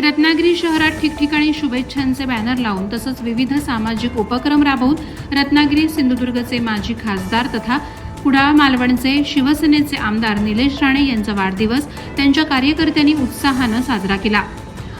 रत्नागिरी शहरात ठिकठिकाणी शुभेच्छांचे बॅनर लावून तसंच विविध सामाजिक उपक्रम राबवून रत्नागिरी सिंधुदुर्गचे माजी खासदार तथा कुडाळ मालवणचे शिवसेनेचे आमदार निलेश राणे यांचा वाढदिवस त्यांच्या कार्यकर्त्यांनी उत्साहानं साजरा केला.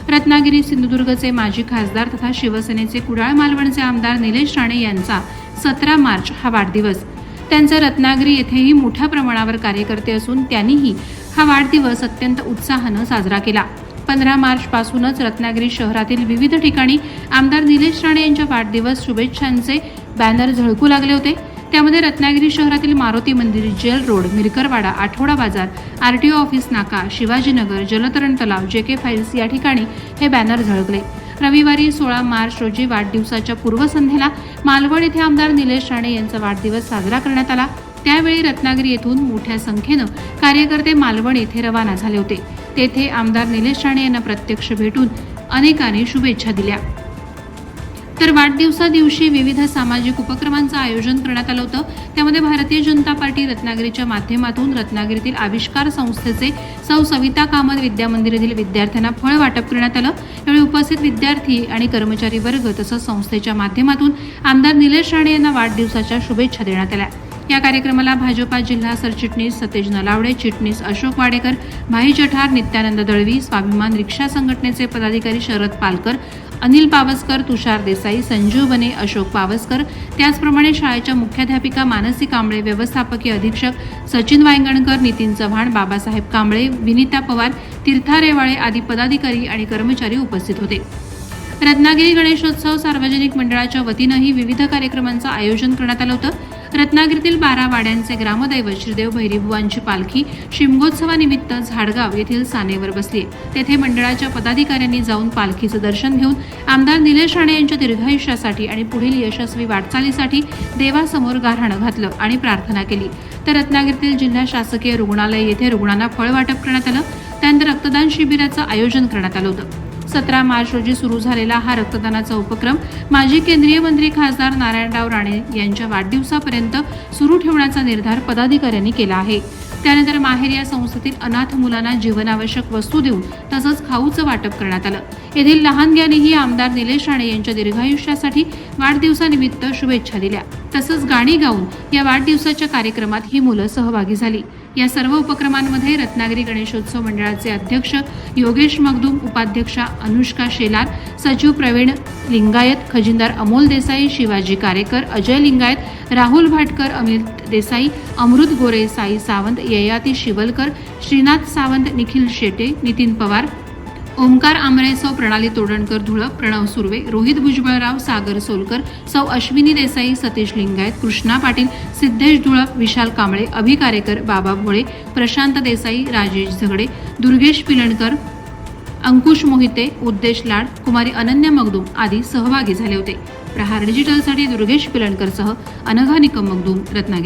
रत्नागिरी सिंधुदुर्गचे माजी खासदार तथा शिवसेनेचे कुडाळ मालवणचे आमदार निलेश राणे यांचा सतरा मार्च हा वाढदिवस. त्यांचा रत्नागिरी येथेही मोठ्या प्रमाणावर कार्यकर्ते असून त्यांनीही हा वाढदिवस अत्यंत उत्साहानं साजरा केला. पंधरा मार्चपासूनच रत्नागिरी शहरातील विविध ठिकाणी आमदार निलेश राणे यांच्या वाढदिवस शुभेच्छांचे बॅनर झळकू लागले होते. त्यामध्ये रत्नागिरी शहरातील मारुती मंदिर जेल रोड मिरकरवाडा आठवडा बाजार आरटीओ ऑफिस नाका शिवाजीनगर जलतरण तलाव जे के फाईल्स या ठिकाणी हे बॅनर झळकले. रविवारी सोळा मार्च रोजी वाढदिवसाच्या पूर्वसंध्येला मालवण येथे आमदार निलेश राणे यांचा वाढदिवस साजरा करण्यात आला. त्यावेळी रत्नागिरी येथून मोठ्या संख्येनं कार्यकर्ते मालवण येथे रवाना झाले होते. तेथे आमदार निलेश राणे यांना प्रत्यक्ष भेटून अनेकांनी शुभेच्छा दिल्या. तर वाढदिवसा दिवशी विविध सामाजिक उपक्रमांचं आयोजन करण्यात आलं होतं. त्यामध्ये भारतीय जनता पार्टी रत्नागिरीच्या माध्यमातून रत्नागिरीतील आविष्कार संस्थेचे सौ सविता कामत विद्यामंदिरातील विद्यार्थ्यांना फळ वाटप करण्यात आलं. यावेळी उपस्थित विद्यार्थी आणि कर्मचारी वर्ग तसंच संस्थेच्या माध्यमातून आमदार निलेश राणे यांना वाढदिवसाच्या शुभेच्छा देण्यात आल्या. या कार्यक्रमाला भाजपा जिल्हा सरचिटणीस सतेज नलावडे चिटणीस अशोक वाडेकर भाई जठार नित्यानंद दळवी स्वाभिमान रिक्षा संघटनेचे पदाधिकारी शरद पालकर अनिल पावसकर तुषार देसाई संजीव बने अशोक पावसकर त्याचप्रमाणे शाळेच्या मुख्याध्यापिका मानसी कांबळे व्यवस्थापकीय अधीक्षक सचिन वायंगणकर नितीन चव्हाण बाबासाहेब कांबळे विनिता पवार तीर्था रेवाळे आदी पदाधिकारी आणि कर्मचारी उपस्थित होते. रत्नागिरी गणेशोत्सव सार्वजनिक मंडळाच्या वतीनंही विविध कार्यक्रमांचं आयोजन करण्यात आलं होतं. रत्नागिरीतील बारा वाड्यांचे ग्रामदैवत श्रीदेव भैरीबुवांची पालखी शिमगोत्सवानिमित्त झाडगाव येथील सानेवर बसली. तेथे मंडळाच्या पदाधिकाऱ्यांनी जाऊन पालखीचं दर्शन घेऊन आमदार निलेश राणे यांच्या दीर्घायुष्यासाठी आणि पुढील यशस्वी वाटचालीसाठी देवासमोर गारहाणं घातलं आणि प्रार्थना केली. तर रत्नागिरीतील जिल्हा शासकीय रुग्णालय येथे रुग्णांना फळ वाटप करण्यात आलं. त्यानंतर रक्तदान शिबिराचं आयोजन करण्यात आलं होतं. सतरा मार्च रोजी सुरू झालेला हा रक्तदानाचा उपक्रम माजी केंद्रीय मंत्री खासदार नारायणराव राणे यांच्या वाढदिवसापर्यंत सुरू ठेवण्याचा निर्धार पदाधिकाऱ्यांनी केला आहे. त्यानंतर माहेर या संस्थेतील अनाथ मुलांना जीवनावश्यक वस्तू देऊन तसंच खाऊचं वाटप करण्यात आलं. येथील लहानग्यानेही आमदार निलेश राणे यांच्या दीर्घायुष्यासाठी वाढदिवसानिमित्त शुभेच्छा दिल्या. तसंच गाणी गाऊन या वाढदिवसाच्या कार्यक्रमात ही मुलं सहभागी झाली. या सर्व उपक्रमांमध्ये रत्नागिरी गणेशोत्सव मंडळाचे अध्यक्ष योगेश मगदूम उपाध्यक्षा अनुष्का शेलार सचिव प्रवीण लिंगायत खजिनदार अमोल देसाई शिवाजी कारेकर अजय लिंगायत राहुल भाटकर अमित देसाई अमृत गोरे साई सावंत ययाती शिवलकर श्रीनाथ सावंत निखिल शेटे नितीन पवार ओमकार आमरे सौ प्रणाली तोडणकर धुळप प्रणव सुर्वे रोहित भुजबळराव सागर सोलकर सौ अश्विनी देसाई सतीश लिंगायत कृष्णा पाटील सिद्धेश धुळप विशाल कांबळे अभिकारेकर बाबा भोळे प्रशांत देसाई राजेश झगडे दुर्गेश पिलणकर अंकुश मोहिते उद्देश लाड कुमारी अनन्या मगदूम आदी सहभागी झाले होते. प्रहार डिजिटलसाठी दुर्गेश पिलणकरसह अनघा निकम मगदूम रत्नागिरी.